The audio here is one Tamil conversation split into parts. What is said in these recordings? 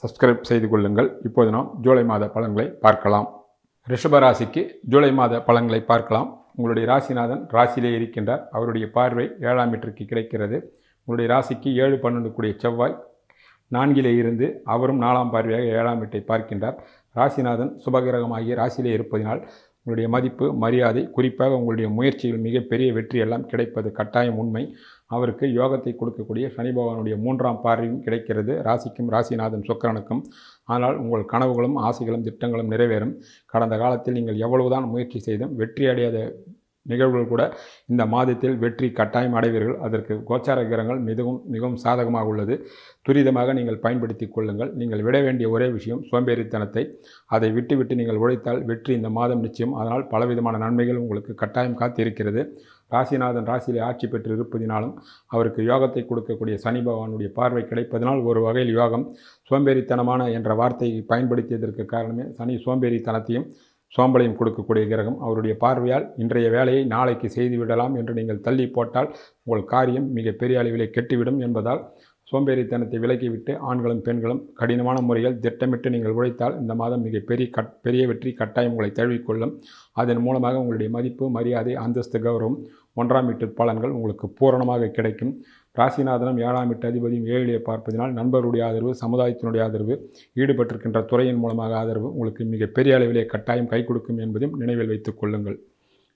சப்ஸ்கிரைப் செய்து கொள்ளுங்கள் இப்போது நாம் ஜூலை மாத பலன்களை பார்க்கலாம். ரிஷபராசிக்கு ஜூலை மாத பலன்களை பார்க்கலாம். உங்களுடைய ராசிநாதன் ராசியிலே இருக்கின்றார். அவருடைய பார்வை ஏழாம் மீட்டருக்கு கிடைக்கிறது. உங்களுடைய ராசிக்கு ஏழு பன்னெண்டு கூடிய செவ்வாய் நான்கிலே இருந்து அவரும் நாலாம் பார்வையாக ஏழாம் வீட்டை பார்க்கின்றார். ராசிநாதன் சுபகிரகமாகிய ராசியிலே இருப்பதினால் உங்களுடைய மதிப்பு மரியாதை குறிப்பாக உங்களுடைய முயற்சியில் மிகப்பெரிய வெற்றியெல்லாம் கிடைப்பது கட்டாயம் உண்மை. அவருக்கு யோகத்தை கொடுக்கக்கூடிய சனி பகவானுடைய மூன்றாம் பார்வையும் கிடைக்கிறது. ராசிக்கும் ராசிநாதன் சுக்கரனுக்கும். ஆனால் உங்கள் கனவுகளும் ஆசைகளும் திட்டங்களும் நிறைவேறும். கடந்த காலத்தில் நீங்கள் எவ்வளவுதான் முயற்சி செய்தும் வெற்றி அடையாத நிகழ்வுகள் கூட இந்த மாதத்தில் வெற்றி கட்டாயம் அடைவீர்கள். அதற்கு கோச்சார கிரகங்கள் மிகவும் மிகவும் சாதகமாக உள்ளது. துரிதமாக நீங்கள் பயன்படுத்தி கொள்ளுங்கள். நீங்கள் விட வேண்டிய ஒரே விஷயம் சோம்பேறித்தனத்தை. அதை விட்டுவிட்டு நீங்கள் உழைத்தால் வெற்றி இந்த மாதம் நிச்சயம். அதனால் பலவிதமான நன்மைகள் உங்களுக்கு கட்டாயம் காத்திருக்கிறது. ராசிநாதன் ராசியிலே ஆட்சி பெற்று இருப்பதினாலும் அவருக்கு யோகத்தை கொடுக்கக்கூடிய சனி பகவானுடைய பார்வை கிடைப்பதனால் ஒரு வகையில் யோகம். சோம்பேறித்தனமான என்ற வார்த்தையை பயன்படுத்தியதற்கு காரணமே சனி சோம்பேறித்தனத்தையும் சோம்பலையும் கொடுக்கக்கூடிய கிரகம் அவருடைய பார்வையால் இன்றைய வேலையை நாளைக்கு செய்துவிடலாம் என்று நீங்கள் தள்ளி போட்டால் உங்கள் காரியம் மிக பெரிய அளவிலே கெட்டுவிடும் என்பதால் சோம்பேறித்தனத்தை விலக்கிவிட்டு ஆண்களும் பெண்களும் கடினமான முறையில் திட்டமிட்டு நீங்கள் உழைத்தால் இந்த மாதம் மிக பெரிய கட் பெரிய வெற்றி கட்டாயம் உங்களை தழுவிக்கொள்ளும் அதன் மூலமாக உங்களுடைய மதிப்பு மரியாதை அந்தஸ்து கௌரவம் ஒன்றாம் வீட்டு பலன்கள் உங்களுக்கு பூரணமாக கிடைக்கும். ராசிநாதனும் ஏழாம் எட்டு அதிபதியும் ஏழிலே பார்ப்பதினால் நண்பருடைய ஆதரவு சமுதாயத்தினுடைய ஆதரவு ஈடுபட்டிருக்கின்ற துறையின் மூலமாக ஆதரவு உங்களுக்கு மிக பெரிய அளவிலே கட்டாயம் கை கொடுக்கும் என்பதையும் நினைவில் வைத்துக் கொள்ளுங்கள்.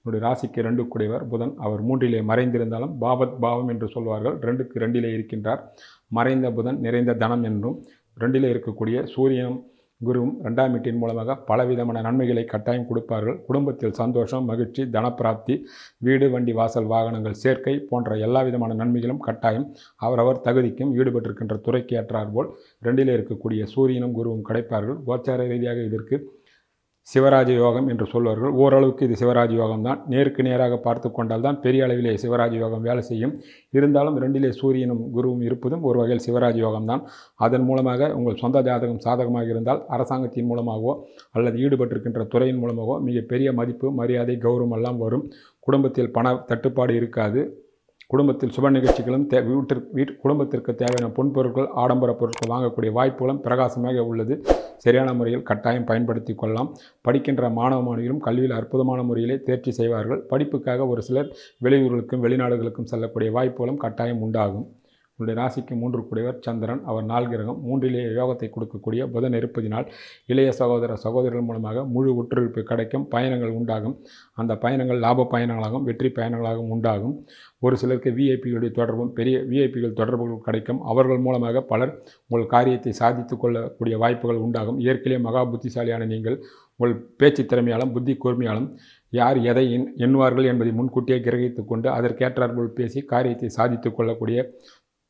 உங்களுடைய ராசிக்கு ரெண்டு கூடியவர் புதன் அவர் மூன்றிலே மறைந்திருந்தாலும் பாபத் பாவம் என்று சொல்வார்கள். ரெண்டுக்கு ரெண்டிலே இருக்கின்றார். மறைந்த புதன் நிறைந்த தனம் என்றும் ரெண்டிலே இருக்கக்கூடிய சூரியனும் குருவும் ரெண்டாம் வீட்டின் மூலமாக பலவிதமான நன்மைகளை கட்டாயம் கொடுப்பார்கள். குடும்பத்தில் சந்தோஷம் மகிழ்ச்சி தனப்பிராப்தி வீடு வண்டி வாசல் வாகனங்கள் சேர்க்கை போன்ற எல்லா விதமான நன்மைகளும் கட்டாயம் அவரவர் தகுதிக்கும் ஈடுபட்டிருக்கின்ற துறைக்கு ஏற்றாற்போல் ரெண்டிலே இருக்கக்கூடிய சூரியனும் குருவும் கிடைப்பார்கள். கோச்சார ரீதியாக இதற்கு சிவராஜ யோகம் என்று சொல்வார்கள். ஓரளவுக்கு இது சிவராஜ யோகம் தான். நேருக்கு நேராக பார்த்து கொண்டால் தான் பெரிய அளவிலே சிவராஜ யோகம் வேலை செய்யும். இருந்தாலும் ரெண்டிலே சூரியனும் குருவும் இருப்பதும் ஒரு வகையில் சிவராஜ யோகம் தான். அதன் மூலமாக உங்கள் சொந்த ஜாதகம் சாதகமாக இருந்தால் அரசாங்கத்தின் மூலமாகவோ அல்லது ஈடுபட்டிருக்கின்ற துறையின் மூலமாகவோ மிகப்பெரிய மதிப்பு மரியாதை கௌரவம் எல்லாம் வரும். குடும்பத்தில் பண தட்டுப்பாடு இருக்காது. குடும்பத்தில் சுப நிகழ்ச்சிகளும் தே வீட்டிற்கு வீட் குடும்பத்திற்கு தேவையான பொன்பொருட்கள் ஆடம்பர பொருட்கள் வாங்கக்கூடிய வாய்ப்புகளும் பிரகாசமாக உள்ளது. சரியான முறையில் கட்டாயம் பயன்படுத்தி கொள்ளலாம். படிக்கின்ற மாணவ மாணவிகளும் கல்வியில் அற்புதமான முறையிலே தேர்ச்சி செய்வார்கள். படிப்புக்காக ஒரு சிலர் வெளியூர்களுக்கும் வெளிநாடுகளுக்கும் செல்லக்கூடிய வாய்ப்புகளும் கட்டாயம் உண்டாகும். உங்களுடைய ராசிக்கு மூன்று கூடியவர் சந்திரன் அவர் நாள் கிரகம் மூன்றிலே யோகத்தை கொடுக்கக்கூடிய புதன் இருப்பதினால் இளைய சகோதர சகோதரர்கள் மூலமாக முழு ஒற்றுழைப்பு கிடைக்கும் பயணங்கள் உண்டாகும். அந்த பயணங்கள் லாப பயணங்களாகவும் வெற்றி பயணங்களாகவும் உண்டாகும். ஒரு சிலருக்கு விஐபிகளுடைய தொடர்பும் பெரிய விஐபிகள் தொடர்புகள் கிடைக்கும். அவர்கள் மூலமாக பலர் உங்கள் காரியத்தை சாதித்து கொள்ளக்கூடிய வாய்ப்புகள் உண்டாகும். இயற்கையிலே மகா புத்திசாலியான நீங்கள் உங்கள் பேச்சு திறமையாலும் புத்தி கூர்மையாலும் யார் எதை எண்ணுவார்கள் என்பதை முன்கூட்டியே கிரகித்து கொண்டு அதற்கேற்றாற்போல் பேசி காரியத்தை சாதித்து கொள்ளக்கூடிய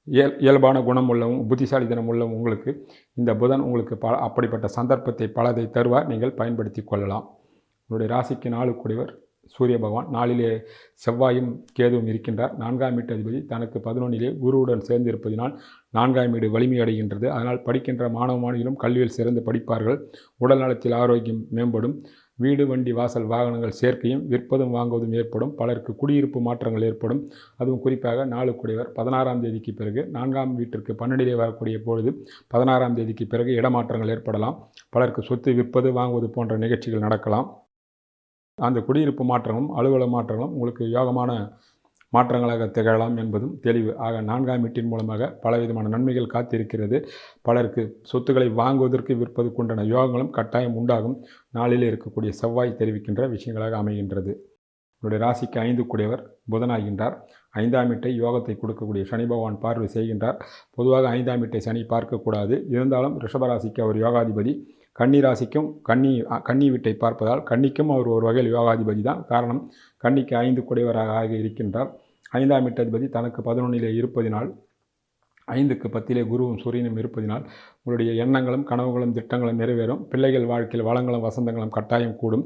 இயல் இயல்பான குணம் உள்ளவும் புத்திசாலித்தனம் உள்ளவும் உங்களுக்கு இந்த புதன் உங்களுக்கு ப அப்படிப்பட்ட சந்தர்ப்பத்தை பலதை தருவார். நீங்கள் பயன்படுத்தி கொள்ளலாம். உங்களுடைய ராசிக்கு நாளுக்குடையவர் சூரிய பகவான். நாளிலே செவ்வாயும் கேதுவும் இருக்கின்றார். நான்காம் வீட்டு அதிபதி தனக்கு பதினொன்றிலே குருவுடன் சேர்ந்திருப்பதினால் நான்காம் வீடு வலிமையடைகின்றது அதனால் படிக்கின்ற மாணவ மாணவிகளும் கல்வியில் சிறந்து படிப்பார்கள். உடல் நலத்தில் ஆரோக்கியம் மேம்படும். வீடு வண்டி வாசல் வாகனங்கள் சேர்க்கையும் விற்பதும் வாங்குவதும் ஏற்படும். பலருக்கு குடியிருப்பு மாற்றங்கள் ஏற்படும். அதுவும் குறிப்பாக நாலு பதினாறாம் தேதிக்கு பிறகு நான்காம் வீட்டிற்கு பன்னெண்டிலே வரக்கூடிய பொழுது பதினாறாம் தேதிக்கு பிறகு இடமாற்றங்கள் ஏற்படலாம். பலருக்கு சொத்து விற்பது வாங்குவது போன்ற நிகழ்ச்சிகள் நடக்கலாம். அந்த குடியிருப்பு மாற்றங்களும் அலுவலக மாற்றங்களும் உங்களுக்கு யோகமான மாற்றங்களாக திகழலாம் என்பதும் தெளிவு. ஆக நான்காம் வீட்டின் மூலமாக பலவிதமான நன்மைகள் காத்திருக்கிறது. பலருக்கு சொத்துக்களை வாங்குவதற்கு விற்பதற்குண்டான யோகங்களும் கட்டாயம் உண்டாகும். நாளிலே இருக்கக்கூடிய செவ்வாய் தெரிவிக்கின்ற விஷயங்களாக அமைகின்றது. உங்களுடைய ராசிக்கு ஐந்து கூடியவர் புதனாகின்றார். ஐந்தாம் வீட்டை யோகத்தை கொடுக்கக்கூடிய சனி பகவான் பார்வை செய்கின்றார். பொதுவாக ஐந்தாம் வீட்டை சனி பார்க்கக்கூடாது. இருந்தாலும் ரிஷபராசிக்கு அவர் யோகாதிபதி. கன்னி ராசிக்கும் கன்னி கன்னி வீட்டை பார்ப்பதால் கன்னிக்கும் அவர் ஒரு வகையில் யோகாதிபதி தான். காரணம் கன்னிக்கு ஐந்து குடைவராக ஆக இருக்கின்றார் ஐந்தாம் வீட்டதிபதி தனக்கு பதினொன்றிலே இருப்பதினால் ஐந்துக்கு பத்திலே குருவும் சூரியனும் இருப்பதினால் உங்களுடைய எண்ணங்களும் கனவுகளும் திட்டங்களும் நிறைவேறும். பிள்ளைகள் வாழ்க்கையில் வளங்களும் வசந்தங்களும் கட்டாயம் கூடும்.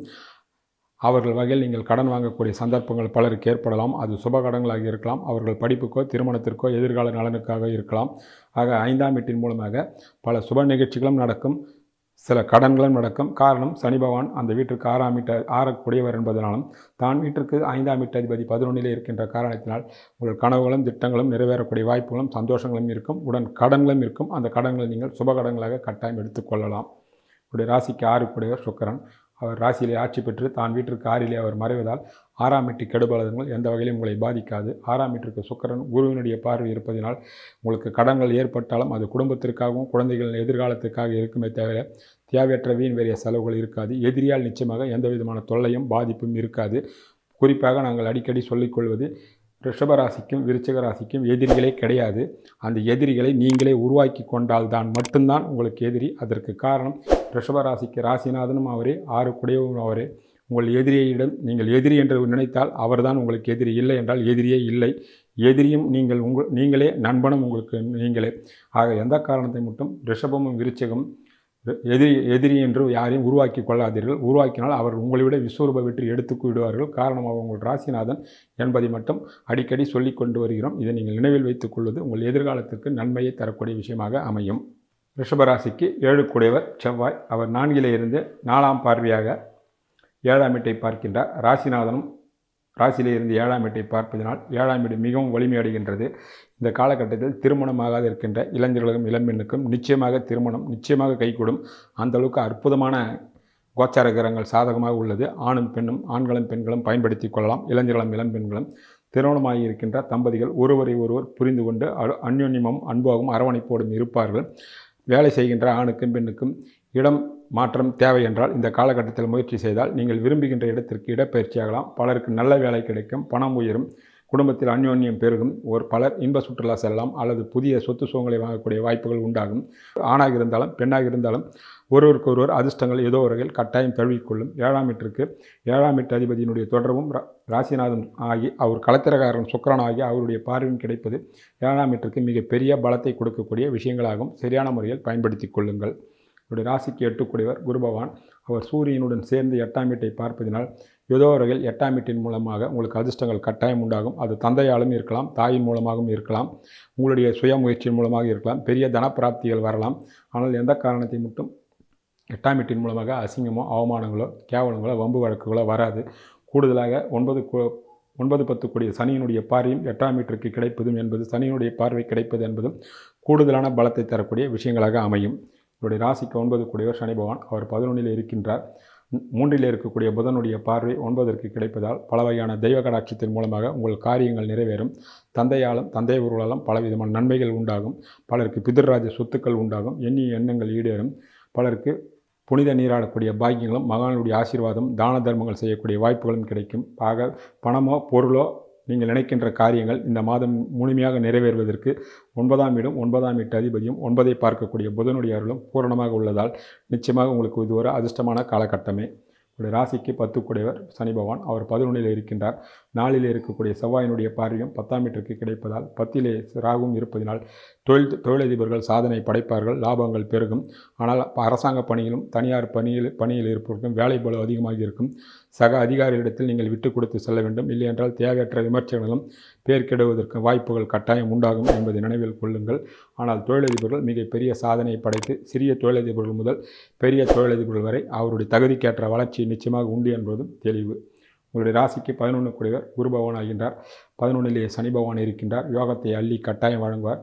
அவர்கள் வகையில் நீங்கள் கடன் வாங்கக்கூடிய சந்தர்ப்பங்கள் பலருக்கு ஏற்படலாம். அது சுப கடன்களாக இருக்கலாம். அவர்கள் படிப்புக்கோ திருமணத்திற்கோ எதிர்கால நலனுக்காக இருக்கலாம். ஆக ஐந்தாம் வீட்டின் மூலமாக பல சுப நிகழ்ச்சிகளும் நடக்கும். சில கடன்களும் நடக்கும் காரணம் சனி பகவான் அந்த வீட்டிற்கு ஆறாம் வீட்டு ஆறக்கூடியவர் என்பதனாலும் தான் வீட்டிற்கு ஐந்தாம் வீட்டு அதிபதி பதினொன்றிலே இருக்கின்ற காரணத்தினால் உங்கள் கனவுகளும் திட்டங்களும் நிறைவேறக்கூடிய வாய்ப்புகளும் சந்தோஷங்களும் இருக்கும். உடன் கடன்களும் இருக்கும். அந்த கடன்களை நீங்கள் சுப கடன்களாக கட்டாயம் எடுத்துக்கொள்ளலாம் உங்களுடைய ராசிக்கு ஆறுக்குடையவர் சுக்கரன். அவர் ராசியிலே ஆட்சி பெற்று தான் வீட்டிற்கு ஆறிலே அவர் மறைவதால் ஆறாம் வீட்டு கெடுபலங்கள் எந்த வகையிலும் உங்களை பாதிக்காது. ஆறாம் வீட்டிற்கு சுக்கரன் குருவினுடைய பார்வை இருப்பதினால் உங்களுக்கு கடன்கள் ஏற்பட்டாலும் அது குடும்பத்திற்காகவும் குழந்தைகளின் எதிர்காலத்திற்காக இருக்குமே தவிர தேவையற்ற வீண் வேறிய செலவுகள் இருக்காது. எதிரியால் நிச்சயமாக எந்த விதமான தொல்லையும் பாதிப்பும் இருக்காது. குறிப்பாக நாங்கள் அடிக்கடி சொல்லிக்கொள்வது ரிஷபராசிக்கும் விருச்சக ராசிக்கும் எதிரிகளே கிடையாது. அந்த எதிரிகளை நீங்களே உருவாக்கி கொண்டால்தான் மட்டும்தான் உங்களுக்கு எதிரி. அதற்கு காரணம் ரிஷபராசிக்கு ராசிநாதனும் அவரே ஆறு குடையவும் அவரே. உங்கள் எதிரியிடம் நீங்கள் எதிரி என்று நினைத்தால் அவர்தான் உங்களுக்கு எதிரி. இல்லை என்றால் எதிரியே இல்லை. எதிரியும் நீங்கள் உங்கள் நீங்களே நண்பனும் உங்களுக்கு நீங்களே. ஆக எந்த காரணத்தை மட்டும் ரிஷபமும் விருச்சகம் எதிரி எதிரி என்று யாரையும் உருவாக்கி கொள்ளாதீர்கள். உருவாக்கினால் அவர் உங்களை விட விஸ்வரூப வெற்றி எடுத்து விடுவார்கள் காரணம் உங்கள் ராசிநாதன் என்பதை மட்டும் அடிக்கடி சொல்லி கொண்டு வருகிறோம். இதை நீங்கள் நினைவில் வைத்துக் கொள்வது உங்கள் எதிர்காலத்திற்கு நன்மையை தரக்கூடிய விஷயமாக அமையும். ரிஷபராசிக்கு ஏழு குடைவர் செவ்வாய். அவர் நான்கிலே இருந்து நாலாம் பார்வையாக ஏழாம் வீட்டை பார்க்கின்றார். ராசிநாதனும் ராசியிலே இருந்து ஏழாம் வீட்டை பார்ப்பதனால் ஏழாம் வீடு மிகவும் வலிமையடைகின்றது இந்த காலகட்டத்தில் திருமணமாகாத இருக்கின்ற இளைஞர்களுக்கும் இளம்பெண்ணுக்கும் நிச்சயமாக திருமணம் நிச்சயமாக கைகூடும். அந்த அளவுக்கு அற்புதமான கோச்சார கிரகங்கள் சாதகமாக உள்ளது. ஆணும் பெண்ணும் ஆண்களும் பெண்களும் பயன்படுத்தி கொள்ளலாம். இளைஞர்களும் இளம்பெண்களும் திருமணமாகி இருக்கின்ற தம்பதிகள் ஒருவரை ஒருவர் புரிந்து கொண்டு அ- அந்யோன்யமும் அன்பாகவும் அரவணைப்போடும் இருப்பார்கள். வேலை செய்கின்ற ஆணுக்கும் பெண்ணுக்கும் இடம் மாற்றம் தேவை என்றால் இந்த காலகட்டத்தில் முயற்சி செய்தால் நீங்கள் விரும்புகின்ற இடத்திற்கு இடப்பயிற்சியாகலாம் பலருக்கு நல்ல வேலை கிடைக்கும் பணம் உயரும் குடும்பத்தில் அந்யோன்யம் பெருகும் ஒரு பலர் இன்ப சுற்றுலா செல்லலாம் அல்லது புதிய சொத்து சுகங்களை வாங்கக்கூடிய வாய்ப்புகள் உண்டாகும். ஆணாக இருந்தாலும் பெண்ணாக இருந்தாலும் ஒருவருக்கு ஒருவர் அதிர்ஷ்டங்கள் ஏதோ ஒரு வகையில் கட்டாயம் தழுவிக்கொள்ளும். ஏழாம் வீட்டிற்கு ஏழாம் வீட்டு அதிபதியினுடைய தொடர்பும் ரா- ராசிநாதன் ஆகி அவர் கலத்திரகாரன் சுக்கரன் ஆகி அவருடைய பார்வையும் கிடைப்பது ஏழாம் வீட்டிற்கு மிகப்பெரிய பலத்தை கொடுக்கக்கூடிய விஷயங்களாகும். சரியான முறையில் பயன்படுத்தி கொள்ளுங்கள். இவருடைய ராசிக்கு எட்டுக்கூடியவர் குரு பகவான். அவர் சூரியனுடன் சேர்ந்து எட்டாம் வீட்டை பார்ப்பதினால் ஏதோ வகையில் எட்டாம் வீட்டின் மூலமாக உங்களுக்கு அதிர்ஷ்டங்கள் கட்டாயம் உண்டாகும். அது தந்தையாலும் இருக்கலாம் தாயின் மூலமாகவும் இருக்கலாம் உங்களுடைய சுய முயற்சியின் மூலமாக இருக்கலாம் பெரிய தனப்பிராப்திகள் வரலாம். ஆனால் எந்த காரணத்தை மட்டும் எட்டாம் வீட்டின் மூலமாக அசிங்கமோ அவமானங்களோ கேவலங்களோ வம்பு வழக்குகளோ வராது. கூடுதலாக ஒன்பது ஒன்பது பத்து கூடிய சனியினுடைய பார்வையும் எட்டாம் வீட்டிற்கு கிடைப்பதும் என்பது சனியினுடைய பார்வை கிடைப்பது என்பதும் கூடுதலான பலத்தை தரக்கூடிய விஷயங்களாக அமையும். உங்களுடைய ராசிக்கு ஒன்பது கூடியவர் சனி பகவான். அவர் பதினொன்றில் இருக்கின்றார். மூன்றில் இருக்கக்கூடிய புதனுடைய பார்வை ஒன்பதற்கு கிடைப்பதால் பல வகையான தெய்வ கடாட்சத்தின் மூலமாக உங்கள் காரியங்கள் நிறைவேறும். தந்தையாலும் தந்தை உருளாலும் பலவிதமான நன்மைகள் உண்டாகும். பலருக்கு பிதிர்ராஜ சொத்துக்கள் உண்டாகும். எண்ணிய எண்ணங்கள் ஈடேறும். பலருக்கு புனித நீராடக்கூடிய பாக்கியங்களும் மகானுடைய ஆசீர்வாதம் தான தர்மங்கள் செய்யக்கூடிய வாய்ப்புகளும் கிடைக்கும். ஆக பணமோ பொருளோ நீங்கள் நினைக்கின்ற காரியங்கள் இந்த மாதம் முழுமையாக நிறைவேறுவதற்கு ஒன்பதாம் வீடும் ஒன்பதாம் வீட்டு அதிபதியும் ஒன்பதை பார்க்கக்கூடிய புதனுடைய அருளும் பூரணமாக உள்ளதால் நிச்சயமாக உங்களுக்கு இது ஒரு அதிர்ஷ்டமான காலகட்டமே. உங்களுடைய ராசிக்கு பத்து சனி பகவான். அவர் பதினொன்றில் இருக்கின்றார். நாளில் இருக்கக்கூடிய செவ்வாயினுடைய பார்வையும் பத்தாம் வீட்டிற்கு கிடைப்பதால் பத்திலே ராகும் இருப்பதினால் தொழில் தொழிலதிபர்கள் சாதனை படைப்பார்கள் லாபங்கள் பெருகும். ஆனால் அரசாங்க பணியிலும் தனியார் பணியில் பணியில் இருப்பவர்களுக்கும் வேலை பலம் அதிகமாக இருக்கும். சக அதிகாரிகளிடத்தில் நீங்கள் விட்டு கொடுத்து செல்ல வேண்டும். இல்லையென்றால் தேவையற்ற விமர்சனங்களும் பேர் கெடுவதற்கு வாய்ப்புகள் கட்டாயம் உண்டாகும் என்பதை நினைவில் கொள்ளுங்கள். ஆனால் தொழிலதிபர்கள் மிகப்பெரிய சாதனை படைத்து சிறிய தொழிலதிபர்கள் முதல் பெரிய தொழிலதிபர்கள் வரை அவருடைய தகுதிக்கேற்ற வளர்ச்சி நிச்சயமாக உண்டு என்பதும் தெளிவு. உங்களுடைய ராசிக்கு பதினொன்று கூடியவர் குரு பகவான் ஆகின்றார். பதினொன்றிலே சனி பகவான் இருக்கின்றார். யோகத்தை அள்ளி கட்டாயம் வழங்குவார்.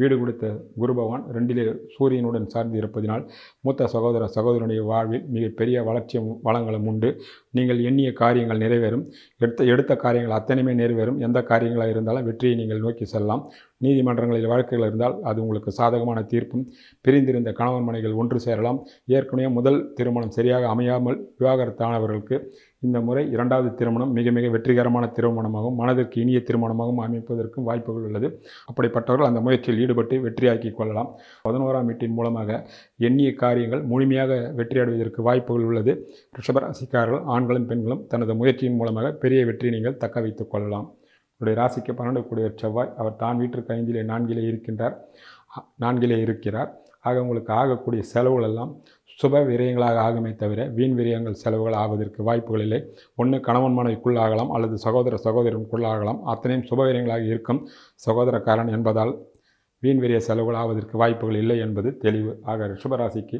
வீடு கொடுத்த குரு பகவான் ரெண்டிலே சூரியனுடன் சார்ந்து இருப்பதினால் மூத்த சகோதர சகோதரனுடைய வாழ்வில் மிகப்பெரிய வளர்ச்சியும் வளங்களும் உண்டு. நீங்கள் எண்ணிய காரியங்கள் நிறைவேறும். எடுத்த எடுத்த காரியங்கள் அத்தனையுமே நிறைவேறும். எந்த காரியங்களாக இருந்தாலும் வெற்றியை நீங்கள் நோக்கி செல்லலாம். நீதிமன்றங்களில் வழக்குகள் இருந்தால் அது உங்களுக்கு சாதகமான தீர்ப்பும். பிரிந்திருந்த கணவன் மனைகள் ஒன்று சேரலாம். ஏற்கனவே முதல் திருமணம் சரியாக அமையாமல் விவாகரத்தானவர்களுக்கு இந்த முறை இரண்டாவது திருமணம் மிக மிக வெற்றிகரமான திருமணமாகவும் மனதிற்கு இனிய திருமணமாகவும் அமைப்பதற்கும் வாய்ப்புகள் உள்ளது. அப்படிப்பட்டவர்கள் அந்த முயற்சியில் ஈடுபட்டு வெற்றியாக்கி கொள்ளலாம். பதினோராம் வீட்டின் மூலமாக எண்ணிய காரியங்கள் முழுமையாக வெற்றியடைவதற்கு வாய்ப்புகள் உள்ளது. ரிஷபராசிக்காரர்கள் ஆண்களும் பெண்களும் தனது முயற்சியின் மூலமாக பெரிய வெற்றி நீங்கள் தக்க வைத்துக் கொள்ளலாம். உடைய ராசிக்கு பன்னெண்டு கூடிய செவ்வாய் அவர் தான் வீட்டிற்கு ஐந்திலே நான்கிலே இருக்கின்றார். நான்கிலே இருக்கிறார். ஆக உங்களுக்கு ஆகக்கூடிய செலவுகள் எல்லாம் சுப விரயங்களாக ஆகுமே தவிர வீண் விரயங்கள் செலவுகள் ஆவதற்கு வாய்ப்புகள் இல்லை. ஒன்று கணவன் மனைவிக்குள்ளாகலாம் அல்லது சகோதர சகோதரனுக்குள்ளாகலாம் அத்தனையும் சுப விரயங்களாக இருக்கும். சகோதரக்காரன் என்பதால் வீண் விரிய செலவுகள் ஆவதற்கு வாய்ப்புகள் இல்லை என்பது தெளிவு. ஆக ரிஷபராசிக்கு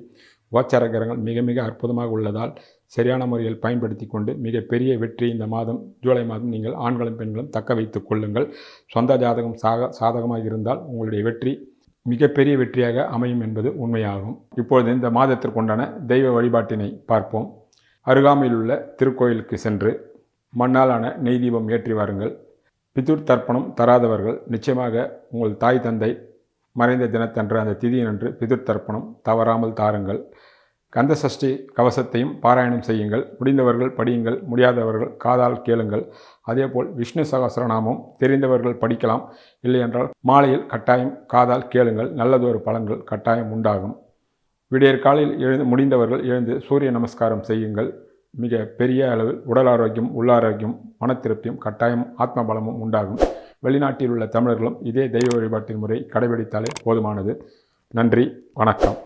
கோச்சார கிரகங்கள் மிக மிக அற்புதமாக உள்ளதால் சரியான முறையில் பயன்படுத்தி கொண்டு மிகப்பெரிய வெற்றி இந்த மாதம் ஜூலை மாதம் நீங்கள் ஆண்களும் பெண்களும் தக்க வைத்துக் கொள்ளுங்கள். சொந்த ஜாதகம் சாக சாதகமாக இருந்தால் உங்களுடைய வெற்றி மிகப்பெரிய வெற்றியாக அமையும் என்பது உண்மையாகும். இப்பொழுது இந்த மாதத்திற்குண்டான தெய்வ வழிபாட்டினை பார்ப்போம். அருகாமையில் உள்ள திருக்கோயிலுக்கு சென்று மண்ணாலான நெய் தீபம் ஏற்றி வாருங்கள். பிதுர் தர்ப்பணம் தராதவர்கள் நிச்சயமாக உங்கள் தாய் தந்தை மறைந்த தினத்தன்று அந்த திதியன்று பிதுர் தர்ப்பணம் தவறாமல் தாருங்கள். கந்த சஷ்டி கவசத்தையும் பாராயணம் செய்யுங்கள். முடிந்தவர்கள் படியுங்கள். முடியாதவர்கள் காதால் கேளுங்கள். அதேபோல் விஷ்ணு சகசரநாமம் தெரிந்தவர்கள் படிக்கலாம். இல்லையென்றால் மாலையில் கட்டாயம் காதால் கேளுங்கள். நல்லதொரு பலன்கள் கட்டாயம் உண்டாகும். விடியற் காலையில் எழுந்து முடிந்தவர்கள் எழுந்து சூரிய நமஸ்காரம் செய்யுங்கள். மிக பெரிய அளவில் உடல் ஆரோக்கியம் உள்ளாரோக்கியம் மன திருப்தியும் கட்டாயம் ஆத்ம பலமும் உண்டாகும். வெளிநாட்டில் உள்ள தமிழர்களும் இதே தெய்வ வழிபாட்டின் முறை கடைபிடித்தாலே போதுமானது. நன்றி வணக்கம்.